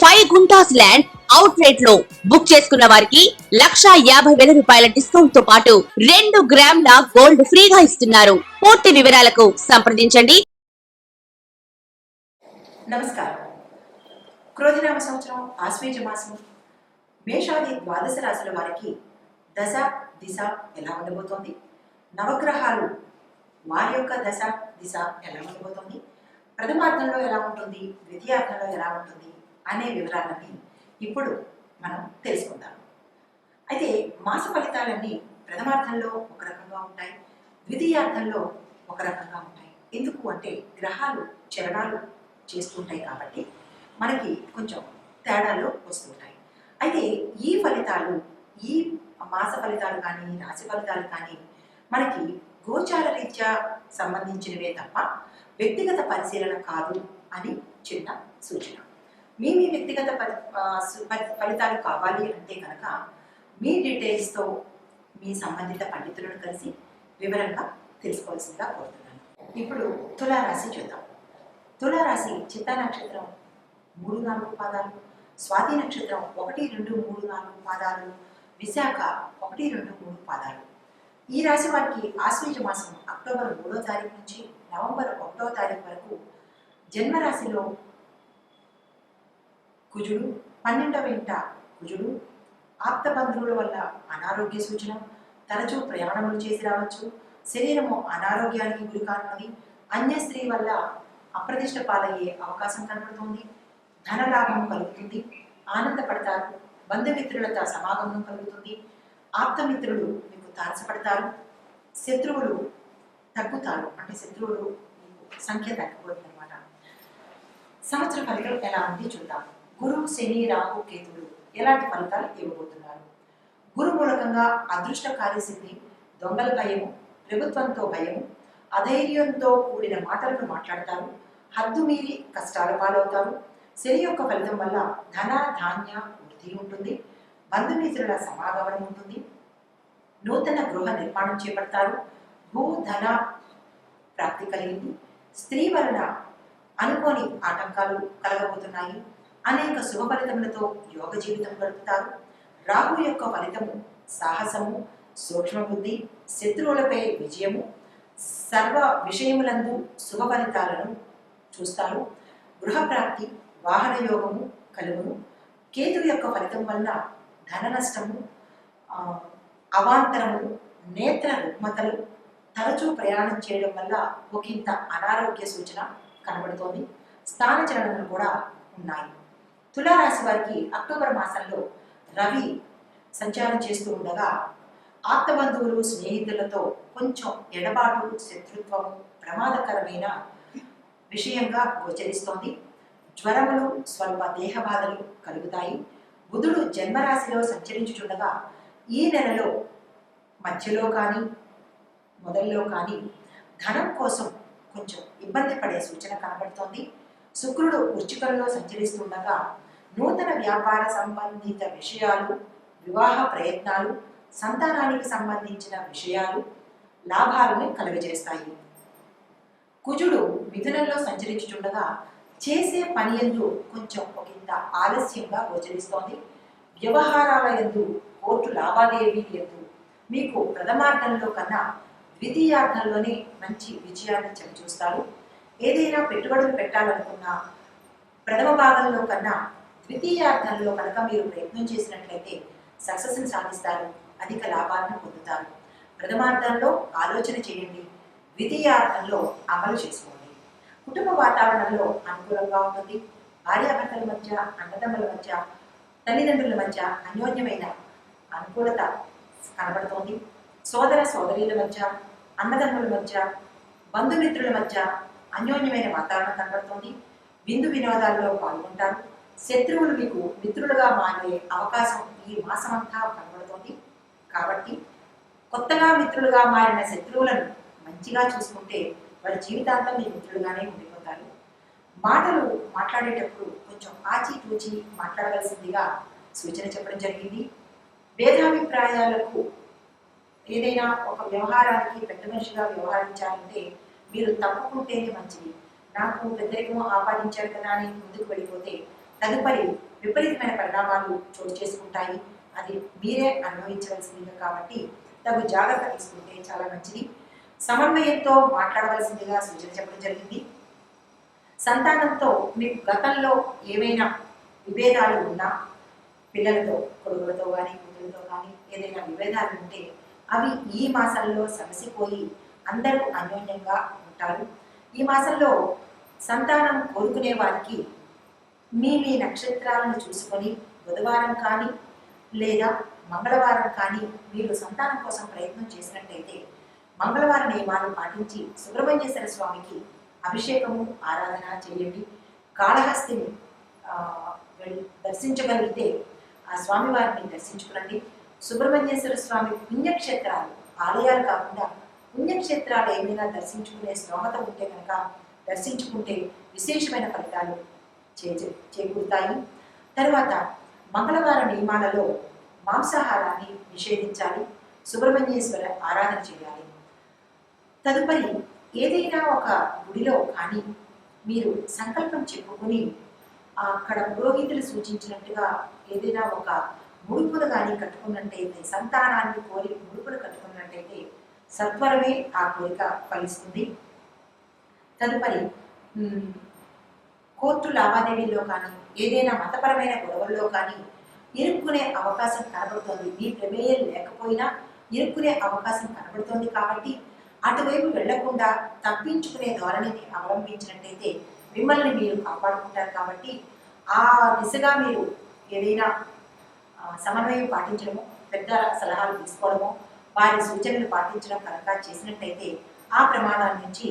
Five guntas land out రేట్లో book చేసుకున్న వారికి లక్షా యాభై వేల రూపాయల డిస్కౌంట్తో పాటు రెండు గ్రాముల గోల్డ్ ఫ్రీగా ఇస్తున్నారు. పూర్తి వివరాలకు సంప్రదించండి. నమస్కారం. క్రోధినామ సంవత్సరం ఆశ్వేజ మాసం. మేషాది ద్వాదశ రాశుల వారికి దశ దిశ ఎలా ఉండబోతోంది? నవగ్రహాలు వారి యొక్క దశ దిశ ఎలా ఉండబోతోంది? ప్రథమార్థంలో ఎలా ఉంటుంది? ద్వితీయార్థంలో ఎలా ఉంటుంది? అనే వివరాలన్నీ ఇప్పుడు మనం తెలుసుకుందాం. అయితే మాస ఫలితాలన్నీ ప్రథమార్థంలో ఒక రకంగా ఉంటాయి ద్వితీయార్థంలో ఒక రకంగా ఉంటాయి. ఎందుకు అంటే గ్రహాలు చరణాలు చేస్తుంటాయి కాబట్టి మనకి కొంచెం తేడాలు వస్తుంటాయి అయితే ఈ ఫలితాలు ఈ మాస ఫలితాలు కానీ రాశి ఫలితాలు కానీ మనకి గోచార రీత్యా సంబంధించినవే తప్ప వ్యక్తిగత పరిశీలన కాదు అని చిన్న సూచన. మీ మీ వ్యక్తిగత ఫలితాలు కావాలి అంటే కనుక మీ డీటెయిల్స్తో మీ సంబంధిత పండితులను కలిసి వివరంగా తెలుసుకోవాల్సిందిగా కోరుతున్నాను. ఇప్పుడు తులారాశి చూద్దాం. తులారాశి చిత్తా నక్షత్రం మూడు నాలుగు పాదాలు స్వాతి నక్షత్రం ఒకటి రెండు మూడు నాలుగు పాదాలు విశాఖ ఒకటి రెండు మూడు పాదాలు. ఈ రాశి వారికి ఆశ్వీజ మాసం అక్టోబర్ మూడో తారీఖు నుంచి నవంబర్ ఒకటో తారీఖు వరకు జన్మరాశిలో కుజుడు పన్నెండవ ఇంట కుజుడు ఆప్త బంధువుల వల్ల అనారోగ్య సూచన తరచూ ప్రయాణములు చేసి రావచ్చు. శరీరము అనారోగ్యానికి గురి కానున్నది. అన్య స్త్రీ వల్ల అప్రతిష్ట పాలయ్యే అవకాశం కనబడుతుంది. ధనలాభం కలుగుతుంది. ఆనందపడతారు. బంధుమిత్రులతో సమాగమం కలుగుతుంది. ఆప్తమిత్రులు మీకు తారసపడతారు. శత్రువులు తగ్గుతారు. అంటే శత్రువులు సంఖ్య తగ్గిపోతుంది అనమాట సంవత్సర ఫలితం ఎలా ఉంది చూద్దాం. గురువు శని రాహు కేతువులు ఎలాంటి ఫలితాలు ఇవ్వబోతున్నారు? గురు మూలకంగా అదృష్ట కార్యసిద్ధి దొంగల భయము ప్రభుత్వంతో భయము అధైర్యంతో కూడిన మాటలను మాట్లాడతారు హద్దు మీరి కష్టాల పాలవుతారు. శని యొక్క ఫలితం వల్ల ధన ధాన్య వృద్ధి ఉంటుంది బంధుమిత్రుల సమాగమనం ఉంటుంది. నూతన గృహ నిర్మాణం చేపడతారు. భూ ధన ప్రాప్తి కలిగింది. స్త్రీ వలన అనుకోని ఆటంకాలు కలగబోతున్నాయి. అనేక శుభ ఫలితములతో యోగ జీవితం గడుపుతారు. రాహు యొక్క ఫలితము సాహసము సూక్ష్మ బుద్ధి శత్రువులపై విజయము సర్వ విషయములందు శుభ ఫలితాలను చూస్తారు. గృహప్రాప్తి వాహన యోగము కలుగును. కేతు యొక్క ఫలితం వలన ధన నష్టము అవాంతరము నేత్ర రుగ్మతలు తరచూ ప్రయాణం చేయడం వల్ల ఒకంత అనారోగ్య సూచన కనబడుతోంది. స్థానచలనలు కూడా ఉన్నాయి. తులారాశి వారికి అక్టోబర్ మాసంలో రవి సంచారం చేస్తూ ఉండగా ఆప్త బంధువులు స్నేహితులతో కొంచెం ఎడబాటు శత్రుత్వం ప్రమాదకరమైన విషయంగా గోచరిస్తోంది. జ్వరములు స్వల్ప దేహ బాధలు కలుగుతాయి. బుధుడు జన్మరాశిలో సంచరించుచుండగా ఈ నెలలో మధ్యలో కానీ మొదల్లో కానీ ధనం కోసం కొంచెం ఇబ్బంది పడే సూచన కనబడుతోంది. శుక్రుడు వృచ్చికంలో సంచరిస్తుండగా నూతన వ్యాపార సంబంధిత విషయాలు వివాహ ప్రయత్నాలు సంతానానికి సంబంధించిన విషయాలు లాభాలను కలుగజేస్తాయి. కుజుడు మిథునంలో సంచరించుచుండగా చేసే పని ఎందు కొంచెం ఒకంత ఆలస్యంగా గోచరిస్తోంది. వ్యవహారాల ఎందు కోర్టు లావాదేవీ ఎందు మీకు ప్రథమార్థంలో కన్నా ద్వితీయార్థంలోనే మంచి విజయాన్ని చవిచూస్తారు. ఏదైనా పెట్టుబడులు పెట్టాలనుకున్నా ప్రథమ భాగంలో కన్నా ద్వితీయార్థంలో కనుక మీరు ప్రయత్నం చేసినట్లయితే సక్సెస్ని సాధిస్తారు అధిక లాభాలను పొందుతారు. ప్రథమార్థంలో ఆలోచన చేయండి ద్వితీయార్థంలో అమలు చేసుకోండి. కుటుంబ వాతావరణంలో అనుకూలంగా ఉంటుంది భార్యాభర్తల మధ్య అన్నదమ్ముల మధ్య తల్లిదండ్రుల మధ్య అన్యోన్యమైన అనుకూలత కనబడుతోంది. సోదర సోదరీల మధ్య అన్నదమ్ముల మధ్య బంధుమిత్రుల మధ్య అన్యోన్యమైన వాతావరణం కనబడుతోంది. విందు వినోదాల్లో పాల్గొంటారు. శత్రువులు మీకు మిత్రులుగా మారే అవకాశం ఈ మాసమంతా కనబడుతోంది. కాబట్టి కొత్తగా మిత్రులుగా మారిన శత్రువులను మంచిగా చూసుకుంటే వారి జీవితాంతం మీ మిత్రులుగానే ఉండిపోతారు. మాటలు మాట్లాడేటప్పుడు కొంచెం ఆచితూచి మాట్లాడవలసిందిగా సూచన చెప్పడం జరిగింది. భేదాభిప్రాయాలకు ఏదైనా ఒక వ్యవహారానికి పెద్ద మనిషిగా వ్యవహరించాలంటే మీరు తప్పుకుంటేనే మంచిది. నాకు పెద్దరికం ఆపాదించారు కదా అని ముందుకు వెళ్ళిపోతే తదుపరి విపరీతమైన పరిణామాలు చోటు చేసుకుంటాయి. అది మీరే అనుభవించవలసిందిగా కాబట్టి తగు జాగ్రత్త తీసుకుంటే చాలా మంచిది. సమన్వయంతో మాట్లాడవలసిందిగా సూచన చెప్పడం జరిగింది. సంతానంతో మీకు గతంలో ఏమైనా విభేదాలు ఉన్నా పిల్లలతో కొడుకులతో కానీ కూతురులతో కానీ ఏదైనా విభేదాలు ఉంటే అవి ఈ మాసంలో సమసిపోయి అందరూ అన్యోన్యంగా ఉంటారు. ఈ మాసంలో సంతానం కోరుకునే వారికి మీ మీ నక్షత్రాలను చూసుకొని బుధవారం కానీ లేదా మంగళవారం కానీ మీరు సంతానం కోసం ప్రయత్నం చేసినట్టయితే మంగళవార నియమాలు పాటించి సుబ్రహ్మణ్యేశ్వర స్వామికి అభిషేకము ఆరాధన చేయండి. కాళహస్తిని దర్శించగలిగితే ఆ స్వామివారిని దర్శించుకునండి సుబ్రహ్మణ్యేశ్వర స్వామి పుణ్యక్షేత్రాలు ఆలయాలు కాకుండా పుణ్యక్షేత్రాలు ఏమైనా దర్శించుకునే స్తోమత ఉంటే కనుక దర్శించుకుంటే విశేషమైన ఫలితాలు చేకూరుతాయి. తర్వాత మంగళవార నియమాలలో మాంసాహారాన్ని నిషేధించాలి. సుబ్రహ్మణ్యేశ్వర ఆరాధన చేయాలి. తదుపరి ఏదైనా ఒక గుడిలో కానీ మీరు సంకల్పం చెప్పుకుని అక్కడ పురోహితులు సూచించినట్టుగా ఏదైనా ఒక ముడుపులు కానీ కట్టుకున్నట్టయితే సంతానాన్ని కోరి ముడుపులు కట్టుకున్నట్టయితే సత్వరమే ఆ కోరిక ఫలిస్తుంది. తదుపరి కోర్టు లావాదేవీల్లో కానీ ఏదైనా మతపరమైన గొడవల్లో కానీ ఇరుక్కునే అవకాశం కనబడుతోంది. మీ ప్రమేయం లేకపోయినా ఇరుక్కునే అవకాశం కనబడుతోంది కాబట్టి అటువైపు వెళ్ళకుండా తప్పించుకునే ధోరణిని అవలంబించినట్టయితే మిమ్మల్ని మీరు కాపాడుకుంటారు కాబట్టి ఆ దిశగా మీరు ఏదైనా సమన్వయం పాటించడము పెద్ద సలహాలు తీసుకోవడము వారి సూచనలు పాటించడం కనుక చేసినట్టయితే ఆ ప్రమాదాల నుంచి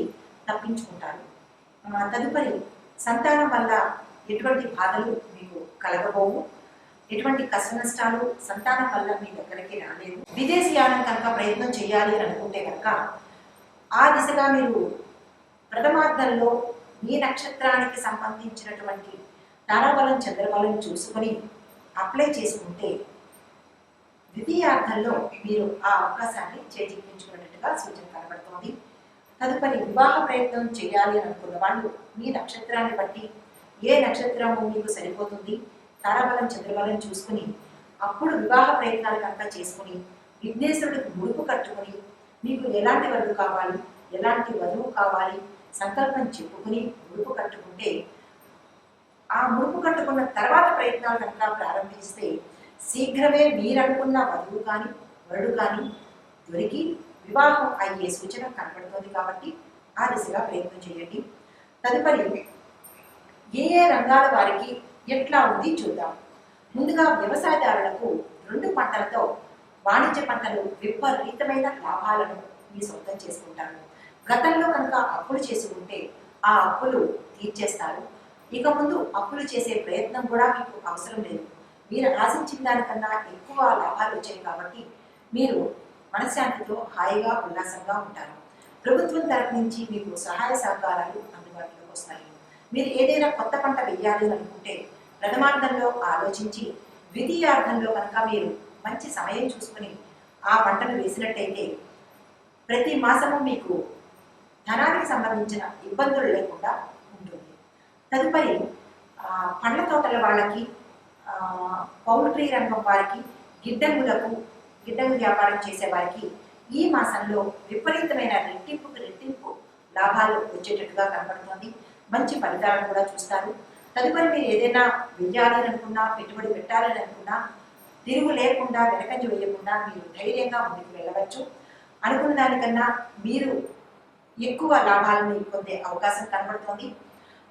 తప్పించుకుంటారు. తదుపరి సంతానం వల్ల ఎటువంటి బాధలు మీకు కలగబోవు? ఎటువంటి కష్ట నష్టాలు సంతానం వల్ల మీ దగ్గరికి రాలేదు? విదేశీయానం కనుక ప్రయత్నం చేయాలి అని అనుకుంటే కనుక ఆ దిశగా మీరు ప్రథమార్థంలో మీ నక్షత్రానికి సంబంధించినటువంటి తారాబలం చంద్రబలం చూసుకొని అప్లై చేసుకుంటే ద్వితీయార్థంలో మీరు ఆ అవకాశాన్ని చేజిక్కించుకున్నట్టుగా సూచన కనబడుతోంది. తదుపరి వివాహ ప్రయత్నం చేయాలి అని అనుకున్న వాళ్ళు మీ నక్షత్రాన్ని బట్టి ఏ నక్షత్రము మీకు సరిపోతుంది? తారాబలం చంద్రబలం చూసుకుని అప్పుడు వివాహ ప్రయత్నాలు కనుక చేసుకుని విఘ్నేశ్వరుడికి ముడుపు కట్టుకుని మీకు ఎలాంటి వరుడు కావాలి? ఎలాంటి వధువు కావాలి? సంకల్పం చెప్పుకుని ముడుపు కట్టుకుంటే ఆ ముడుపు కట్టుకున్న తర్వాత ప్రయత్నాలు కనుక ప్రారంభిస్తే శీఘ్రమే మీరనుకున్న వధువు కానీ వరుడు కానీ దొరికి వివాహం అయ్యే సూచన కనబడుతోంది కాబట్టి ఆ దిశగా ప్రయత్నం చేయండి. తదుపరి ఏ ఏ రంగాల వారికి ఎట్లా ఉంది చూద్దాం. ముందుగా వ్యవసాయదారులకు రెండు పంటలతో వాణిజ్య పంటలు విపరీతమైన లాభాలను మీ సొంతం చేసుకుంటారు. గతంలో కనుక అప్పులు చేసి ఉంటే ఆ అప్పులు తీర్చేస్తారు. ఇక ముందు అప్పులు చేసే ప్రయత్నం కూడా మీకు అవసరం లేదు. మీరు ఆశించిన దానికన్నా ఎక్కువ లాభాలు వచ్చాయి కాబట్టి మీరు మనశ్శాంతితో హాయిగా ఉల్లాసంగా ఉంటారు. ప్రభుత్వం తరపు నుంచి మీకు సహాయ సహకారాలు అందుబాటులోకి వస్తాయి. మీరు ఏదైనా కొత్త పంట వెయ్యాలి అనుకుంటే ప్రథమార్థంలో ఆలోచించి ద్వితీయార్థంలో కనుక మీరు మంచి సమయం చూసుకుని ఆ పంటను వేసినట్టయితే ప్రతి మాసము మీకు ధనానికి సంబంధించిన ఇబ్బందులు లేకుండా ఉంటుంది. తదుపరి పండ్ల తోటల వాళ్ళకి పౌల్ట్రీ రంగం వారికి గిడ్డంగులకు గిడ్డంగు వ్యాపారం చేసే వారికి ఈ మాసంలో విపరీతమైన రెట్టింపుకు రెట్టింపు లాభాలు వచ్చేటట్టుగా కనబడుతోంది మంచి ఫలితాలను కూడా చూస్తారు. తదుపరి మీరు ఏదైనా వెయ్యాలని అనుకున్నా పెట్టుబడి పెట్టాలని అనుకున్నా తిరుగు లేకుండా వెనకంజ వేయకుండా మీరు ధైర్యంగా ముందుకు వెళ్ళవచ్చు. అనుకున్న దానికన్నా మీరు ఎక్కువ లాభాలను పొందే అవకాశం కనబడుతోంది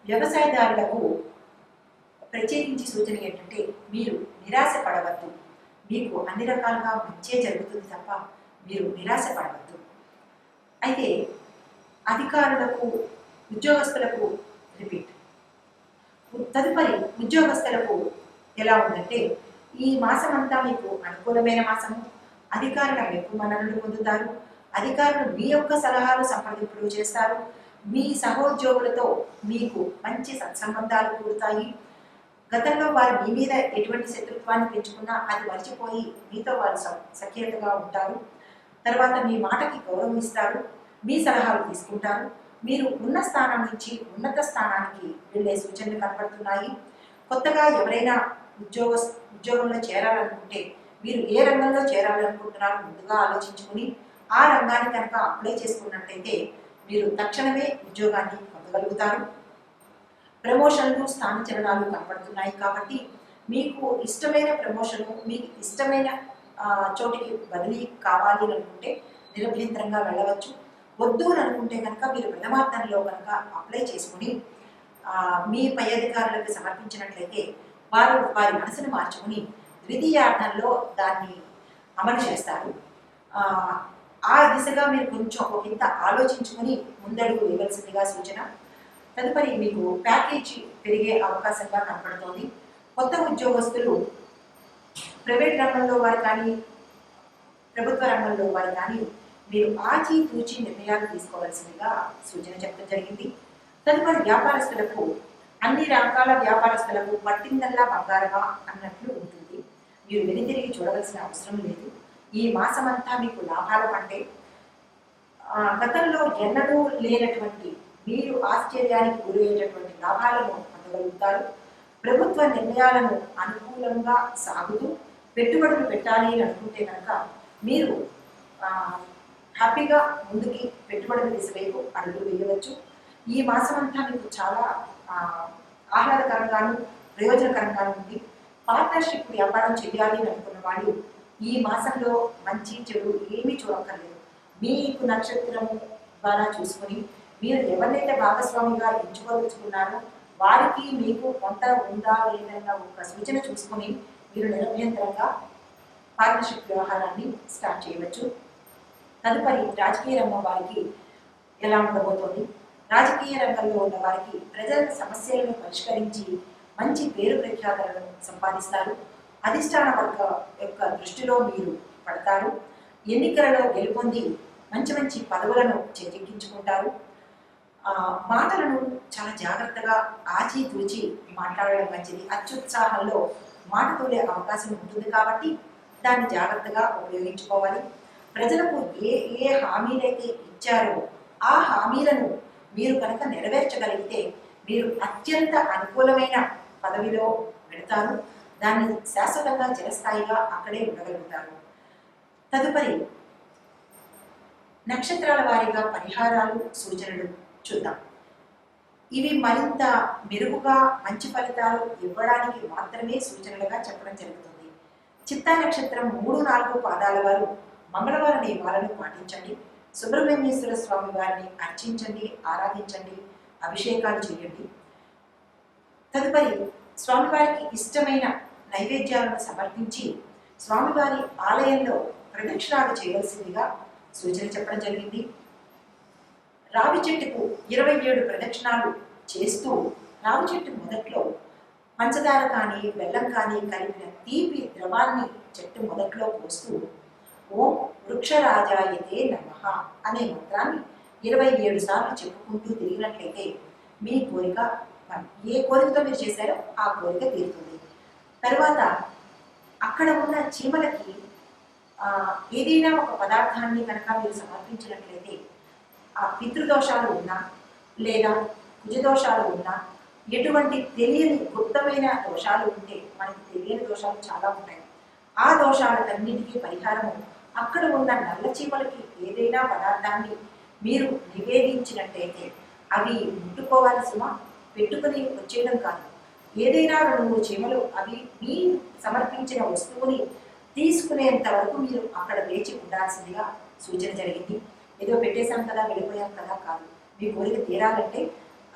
వ్యవసాయదారులకు ప్రత్యేకించి సూచన ఏంటంటే మీరు నిరాశ పడవద్దు మీకు అన్ని రకాలుగా మంచే జరుగుతుంది తప్ప మీరు నిరాశ పడవద్దు. అయితే అధికారులకు ఉద్యోగస్తులకు రిపీట్. తదుపరి ఉద్యోగస్తులకు ఎలా ఉందంటే ఈ మాసం అంతా మీకు అనుకూలమైన మాసము. అధికారుల మెప్పు మనలను పొందుతారు. అధికారులు మీ యొక్క సలహాలు సంప్రదింపులు చేస్తారు. మీ సహోద్యోగులతో మీకు మంచి సత్సంబంధాలు కూడుతాయి. గతంలో వారు మీ మీద ఎటువంటి శత్రుత్వాన్ని పెంచుకున్నా అది మర్చిపోయి మీతో వారు సఖ్యతగా ఉంటారు. తర్వాత మీ మాటకి గౌరవం ఇస్తారు. మీ సలహాలు తీసుకుంటారు. మీరు ఉన్న స్థానం నుంచి ఉన్నత స్థానానికి వెళ్ళే సూచనలు కనపడుతున్నాయి. కొత్తగా ఎవరైనా ఉద్యోగ ఉద్యోగంలో చేరాలనుకుంటే మీరు ఏ రంగంలో చేరాలనుకుంటున్నారో ముందుగా ఆలోచించుకుని ఆ రంగాన్ని కనుక అప్లై చేసుకున్నట్టయితే మీరు తక్షణమే ఉద్యోగాన్ని పొందగలుగుతారు. ప్రమోషన్లు స్థానచలనాలు కనపడుతున్నాయి కాబట్టి మీకు ఇష్టమైన ప్రమోషను మీకు ఇష్టమైన చోటికి బదిలీ కావాలి అనుకుంటే నిరభ్యంతరంగా వెళ్ళవచ్చు. వద్దు అని అనుకుంటే కనుక మీరు ప్రథమార్థంలో కనుక అప్లై చేసుకుని మీ పై అధికారులకు సమర్పించినట్లయితే వారు వారి మనసును మార్చుకుని ద్వితీయార్థంలో దాన్ని అమలు చేస్తారు. ఆ, ఆ దిశగా మీరు కొంచెం ఒక ఇంత ఆలోచించుకుని ముందడుగు వేయవలసిందిగా సూచన తదుపరి మీకు ప్యాకేజీ పెరిగే అవకాశంగా కనపడుతోంది. కొత్త ఉద్యోగస్తులు ప్రైవేట్ రంగంలో వారు కానీ ప్రభుత్వ రంగంలో వారు కానీ మీరు ఆచి తూచి నిర్ణయాలు తీసుకోవాల్సిందిగా సూచన చెప్పడం జరిగింది. తదుపరి వ్యాపారస్తులకు అన్ని రకాల వ్యాపారస్తులకు పట్టిందల్లా బంగారమా అన్నట్లు ఉంటుంది. మీరు వెనుతిరిగి చూడవలసిన అవసరం లేదు. ఈ మాసమంతా మీకు లాభాల పంటే గతంలో ఎన్నడూ లేనటువంటి మీరు ఆశ్చర్యానికి గురయ్యేటటువంటి లాభాలను పొందగలుగుతారు. ప్రభుత్వ నిర్ణయాలను అనుకూలంగా సాగుతూ పెట్టుబడులు పెట్టాలి అని అనుకుంటే కనుక మీరు హ్యాపీగా ముందుకి పెట్టుబడుల దిశవైపు అడుగులు వేయవచ్చు. ఈ మాసం అంతా మీకు చాలా ఆహ్లాదకరంగాను ప్రయోజనకరంగాను ఉంది. పార్ట్నర్షిప్ వ్యాపారం చేయాలి అని అనుకున్న వాళ్ళు ఈ మాసంలో మంచి చెడు ఏమీ చూడక్కర్లేదు. మీకు నక్షత్రము ద్వారా చూసుకొని మీరు ఎవరినైతే భాగస్వామిగా ఎంచుకోదలుచుకున్నారో వారికి మీకు కొంత ఉందా లేదన్న ఒక సూచన చూసుకొని మీరు నిరభ్యంతరంగా పార్ట్నర్షిప్ వ్యవహారాన్ని స్టార్ట్ చేయవచ్చు. తదుపరి రాజకీయ రంగం వారికి ఎలా ఉండబోతోంది? రాజకీయ రంగంలో ఉన్న వారికి ప్రజల సమస్యలను పరిష్కరించి మంచి పేరు ప్రఖ్యాతలను సంపాదిస్తారు. అధిష్టాన వర్గ యొక్క దృష్టిలో మీరు పడతారు. ఎన్నికలలో గెలుపొంది మంచి మంచి పదవులను చేజిక్కించుకుంటారు. మాటలను చాలా జాగ్రత్తగా ఆచి తూచి మాట్లాడడం మంచిది. అత్యుత్సాహంలో మాట తోలే అవకాశం ఉంటుంది కాబట్టి దాన్ని జాగ్రత్తగా ఉపయోగించుకోవాలి. ప్రజలకు ఏ ఏ హామీలైతే ఇచ్చారో ఆ హామీలను మీరు కనుక నెరవేర్చగలిగితే మీరు అత్యంత అనుకూలమైన పదవిలో పెడతారు దాన్ని శాశ్వతంగా చిరస్థాయిగా అక్కడే ఉండగలుగుతారు. తదుపరి నక్షత్రాల వారీగా పరిహారాలు సూచనలు. చూద్దాం. ఇవి మరింత మెరుగుగా మంచి ఫలితాలు ఇవ్వడానికి మాత్రమే సూచనలుగా చెప్పడం జరుగుతుంది. చిత్తా నక్షత్రం మూడు నాలుగు పాదాల వారు మంగళవారం నియమాలను పాటించండి. సుబ్రహ్మణ్యేశ్వర స్వామి వారిని అర్చించండి ఆరాధించండి అభిషేకాలు చేయండి. తదుపరి స్వామివారికి ఇష్టమైన నైవేద్యాలను సమర్పించి స్వామివారి ఆలయంలో ప్రదక్షిణాలు చేయవలసిందిగా సూచన చెప్పడం జరిగింది. రావి చెట్టుకు ఇరవై ఏడు ప్రదక్షిణాలు చేస్తూ రావి చెట్టు మొదట్లో పంచదార కానీ బెల్లం కానీ కలిపిన తీపి ద్రవాన్ని చెట్టు మొదట్లో పోస్తూ ఓం వృక్షరాజాయతే నమ అనే మంత్రాన్ని ఇరవై ఏడు సార్లు చెప్పుకుంటూ తిరిగినట్లయితే మీ కోరిక ఏ కోరికతో మీరు చేశారో ఆ కోరిక తీరుతుంది. తర్వాత అక్కడ ఉన్న చీమలకి ఏదైనా ఒక పదార్థాన్ని కనుక మీరు సమర్పించినట్లయితే ఆ పితృదోషాలు ఉన్నా లేదా కుజదోషాలు ఉన్నా ఎటువంటి తెలియని గుప్తమైన దోషాలు ఉంటే మనకి తెలియని దోషాలు చాలా ఉంటాయి. ఆ దోషాలకన్నిటికీ పరిహారము అక్కడ ఉన్న నల్ల చీమలకి ఏదైనా పదార్థాన్ని మీరు నివేదించినట్టయితే అవి ముట్టుకోవాలి సుమ పెట్టుకుని వచ్చేయడం కాదు. ఏదైనా రెండు మూడు చీమలు అవి మీ సమర్పించిన వస్తువుని తీసుకునేంత వరకు మీరు అక్కడ వేచి ఉండాల్సిందిగా సూచన జరిగింది. ఏదో పెట్టేశాం కదా వెళ్ళిపోయాం కదా కాదు. మీ కోరిక తీరాలంటే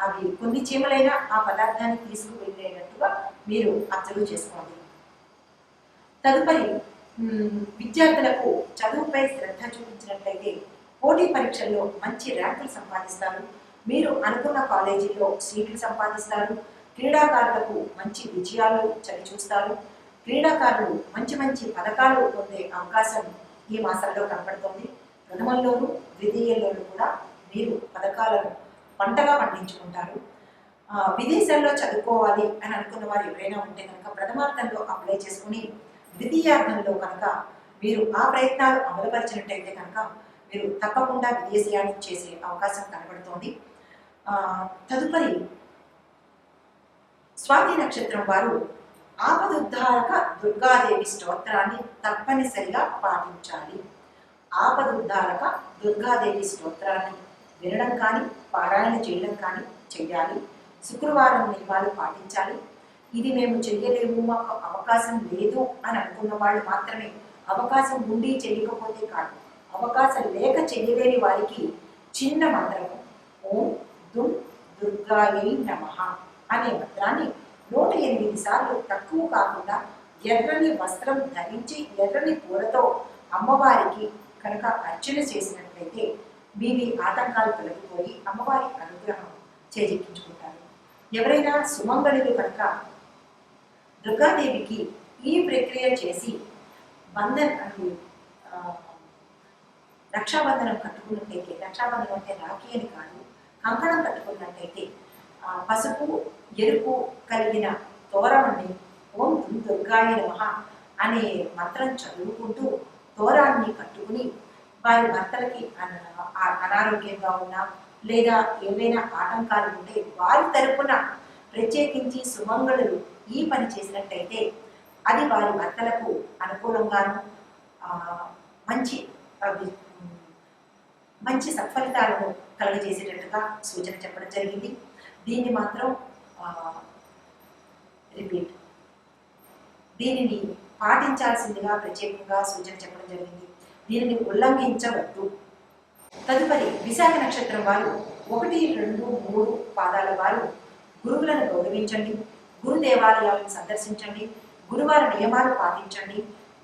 అవి కొన్ని చీమలైనా ఆ పదార్థాన్ని తీసుకువెళ్ళేటట్టుగా మీరు అబ్జర్వ్ చేసుకోండి. తదుపరి విద్యార్థులకు చదువుపై శ్రద్ధ చూపించినట్లయితే పోటీ పరీక్షల్లో మంచి ర్యాంకులు సంపాదిస్తారు. మీరు అనుకున్న కాలేజీల్లో సీట్లు సంపాదిస్తారు. క్రీడాకారులకు మంచి విజయాలు చవి చూస్తారు క్రీడాకారులు మంచి మంచి పథకాలు పొందే అవకాశం ఈ మాసంలో కనపడుతోంది. ప్రథమంలోనూ ద్వితీయంలోనూ కూడా మీరు పథకాలను పంటగా పండించుకుంటారు. విదేశాల్లో చదువుకోవాలి అని అనుకున్న వారు ఎవరైనా ఉంటే కనుక ప్రథమార్థంలో అప్లై చేసుకుని ద్వితీయార్థంలో కనుక మీరు ఆ ప్రయత్నాలు అమలుపరిచినట్టయితే కనుక మీరు తప్పకుండా విదేశీయాన్ని చేసే అవకాశం కనబడుతోంది. తదుపరి స్వాతి నక్షత్రం వారు ఆపదుద్ధారక దుర్గాదేవి స్తోత్రాన్ని తప్పనిసరిగా పాటించాలి. ఆపదుద్ధారక దుర్గాదేవి స్తోత్రాన్ని వినడం కానీ పారాయణ చేయడం కానీ చేయాలి శుక్రవారం నియమాలు పాటించాలి. ఇది మేము చెయ్యలేము మాకు అవకాశం లేదు అని అనుకున్న వాళ్ళు మాత్రమే అవకాశం ఉండి చేయకపోతే కాదు అవకాశం లేక చెయ్యలేని వారికి చిన్న మంత్రము ఓం దుం దుర్గాయై నమ అనే మంత్రాన్ని నూట ఎనిమిది సార్లు తక్కువ కాకుండా ఎర్రని వస్త్రం ధరించి ఎర్రని పూలతో అమ్మవారికి కనుక అర్చన చేసినట్లయితే మీవి ఆటంకాలు తొలగిపోయి అమ్మవారి అనుగ్రహం చేజెక్కించుకుంటారు. ఎవరైనా సుమంగళులు కనుక దుర్గాదేవికి ఈ ప్రక్రియ చేసి బంధన్ అని రక్షాబంధనం కట్టుకున్నట్టయితే రక్షాబంధనం అంటే రాఖీ అని కాదు కంకణం కట్టుకున్నట్టయితే పసుపు ఎరుపు కలిగిన తోరణాన్ని ఓం దుర్గాయ నమ అనే మంత్రం చదువుకుంటూ తోరాన్ని కట్టుకుని వారి భర్తలకి అన- అనారోగ్యంగా ఉన్నా లేదా ఏవైనా ఆటంకాలు ఉంటే వారి తరపున ప్రత్యేకించి సుమంగళులు ఈ పని చేసినట్టయితే అది వారి భర్తలకు అనుకూలంగాను మంచి మంచి సత్ఫలితాలను కలగజేసేటట్టుగా సూచన చెప్పడం జరిగింది. దీన్ని మాత్రం రిపీట్. దీనిని పాటించాల్సిందిగా ప్రత్యేకంగా సూచన చెప్పడం జరిగింది. దీనిని ఉల్లంఘించవద్దు. తదుపరి విశాఖ నక్షత్రం వారు ఒకటి రెండు మూడు పాదాల వారు గురువులను గౌరవించండి. గురు దేవాలయాలను సందర్శించండి. గురువార నియమాలు పాటించండి.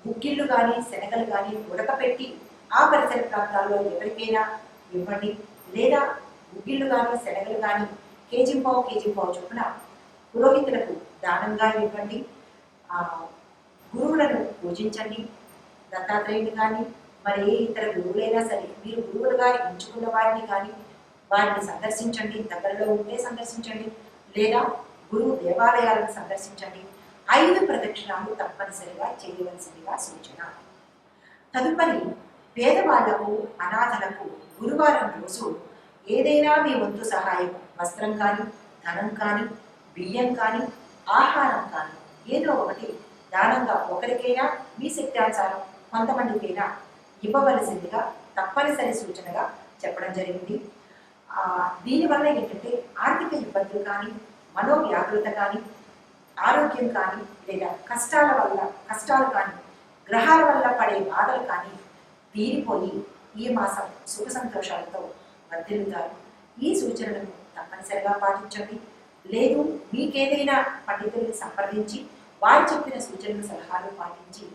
గుగ్గిళ్ళు కానీ శనగలు కానీ ఉడకపెట్టి ఆ పరిసర ప్రాంతాల్లో ఎవరికైనా ఇవ్వండి. లేదా గుగ్గిళ్ళు కానీ శనగలు కానీ కేజీ పావు కేజీ పావు చొప్పున పురోహితులకు దానంగా ఇవ్వండి. గురువులను పూజించండి. దత్తాత్రేయుని కానీ మరి ఏ ఇతర గురువులైనా సరే మీరు గురువులుగా ఎంచుకున్న వారిని కానీ వారిని సందర్శించండి. దగ్గరలో ఉంటే సందర్శించండి. లేదా గురువు దేవాలయాలను సందర్శించండి. ఐదు ప్రదక్షిణాలు తప్పనిసరిగా చేయవలసిందిగా సూచన. తదుపరి పేదవాళ్ళకు అనాథలకు గురువారం రోజు ఏదైనా మీ వంతు సహాయం. వస్త్రం కానీ ధనం కానీ బియ్యం కానీ ఆహారం కానీ ఏదో ఒకటి దానంగా ఒకరికైనా మీ శక్త్యానుసారం కొంతమందికైనా ఇవ్వవలసిందిగా తప్పనిసరి సూచనగా చెప్పడం జరిగింది. దీనివల్ల ఏంటంటే ఆర్థిక ఇబ్బందులు కానీ మనోవ్యాకులత కానీ ఆరోగ్యం కానీ లేదా కష్టాల వల్ల కష్టాలు కానీ గ్రహాల వల్ల పడే బాధలు కానీ తీరిపోయి ఈ మాసం సుఖ సంతోషాలతో వర్ధిల్లుతారు. ఈ సూచనలను తప్పనిసరిగా పాటించండి. లేదు మీకేదైనా పండితుల్ని సంప్రదించి వారు చెప్పిన సూచనలు సలహాలు పాటించి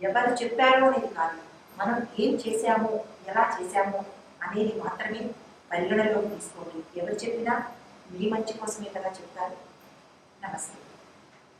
ఎవరు చెప్పారో అనేది కాదు మనం ఏం చేశామో ఎలా చేశామో అనేది మాత్రమే పరిగణలోకి తీసుకోండి. ఎవరు చెప్పినా మీ మంచి కోసమే కదా చెప్తారు. నమస్తే.